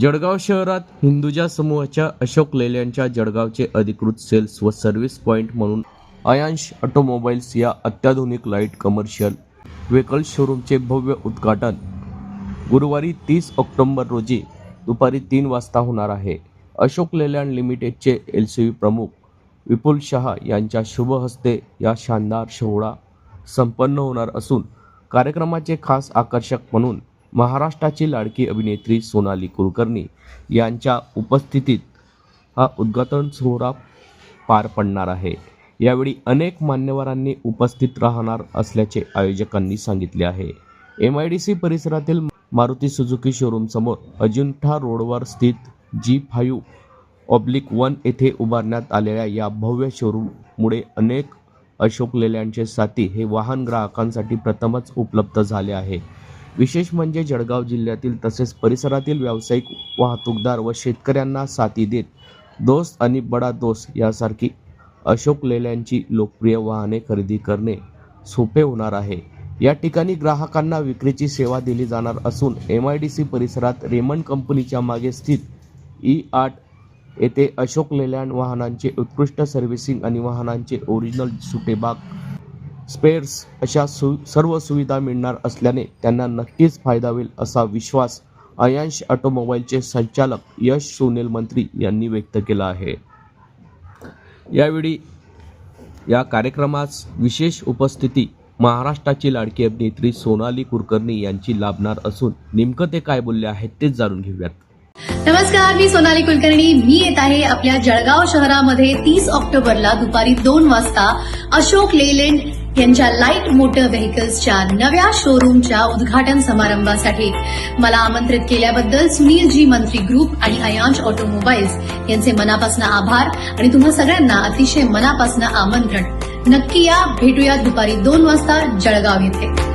जळगाव शहरात हिंदुजा समूहाच्या अशोक लेल्यांच्या जळगावचे अधिकृत सेल्स व सर्व्हिस पॉईंट म्हणून अयांश ऑटोमोबाईल्स या अत्याधुनिक लाइट कमर्शियल व्हेकल शोरूमचे भव्य उद्घाटन गुरुवारी तीस ऑक्टोंबर रोजी दुपारी तीन वाजता होणार आहे. अशोक लेलँड लिमिटेडचे एल सी व्ही प्रमुख विपुल शहा यांच्या शुभ हस्ते या शानदार सोहळा संपन्न होणार असून कार्यक्रमाचे खास आकर्षक म्हणून महाराष्ट्राची लाडकी अभिनेत्री सोनाली कुलकर्णी यांच्या उपस्थितीत हा उद्घाटन सोहळा पार पडणार आहे. यावेळी अनेक मान्यवरांनी उपस्थित राहणार असल्याचे आयोजकांनी सांगितले आहे. एम आय डी सी परिसरातील मारुती सुझुकी शोरूमसमोर अजिंठा रोडवर स्थित जी फायू ऑब्लिक वन येथे उभारण्यात आलेल्या या भव्य शोरूममुळे अनेक अशोक लेल्यांचे साथी हे वाहन ग्राहकांसाठी प्रथमच उपलब्ध झाले आहे. विशेष म्हणजे जळगाव जिल्ह्यातील तसेच परिसरातील व्यावसायिक वाहतूकदार व शेतकऱ्यांना साथी देत दोस्त आणि बडा दोस्त यासारखी अशोक लेल्यांची लोकप्रिय वाहने खरेदी करणे सोपे होणार आहे. या ठिकाणी ग्राहकांना विक्रीची सेवा दिली जाणार असून एम आय डी सी परिसरात रेमंड कंपनीच्या मागे स्थित ई आठ येथे अशोक लेलँड वाहनांचे उत्कृष्ट सर्व्हिसिंग आणि वाहनांचे ओरिजिनल सुटेबाग स्पेअर्स अशा सु सर्व सुविधा मिळणार असल्याने त्यांना नक्कीच फायदा होईल असा विश्वास अयांश ऑटोमोबाईलचे संचालक यश सोनेल मंत्री यांनी व्यक्त केला आहे. यावेळी या कार्यक्रमास विशेष उपस्थिती महाराष्ट्राची लाडकी अभिनेत्री सोनाली कुलकर्णी यांची लाभणार असून नेमकं ते काय बोलले आहेत तेच जाणून घेऊयात. नमस्कार मी सोनाली कुलकर्णी. मी येत आहे आपल्या जळगाव शहरामध्ये तीस ऑक्टोबरला दुपारी दोन वाजता अशोक लेलँड यांच्या लाइट मोटर व्हेकल्सच्या नव्या शोरूमच्या उद्घाटन समारंभासाठी मला आमंत्रित केल्याबद्दल सुनीलजी मंत्री ग्रुप आणि अयांश ऑटोमोबाईल्स यांचे मनापासून आभार आणि तुम्हा सगळ्यांना अतिशय मनापासून आमंत्रण. नक्की या भेटूया दुपारी दोन वाजता जळगाव येथे.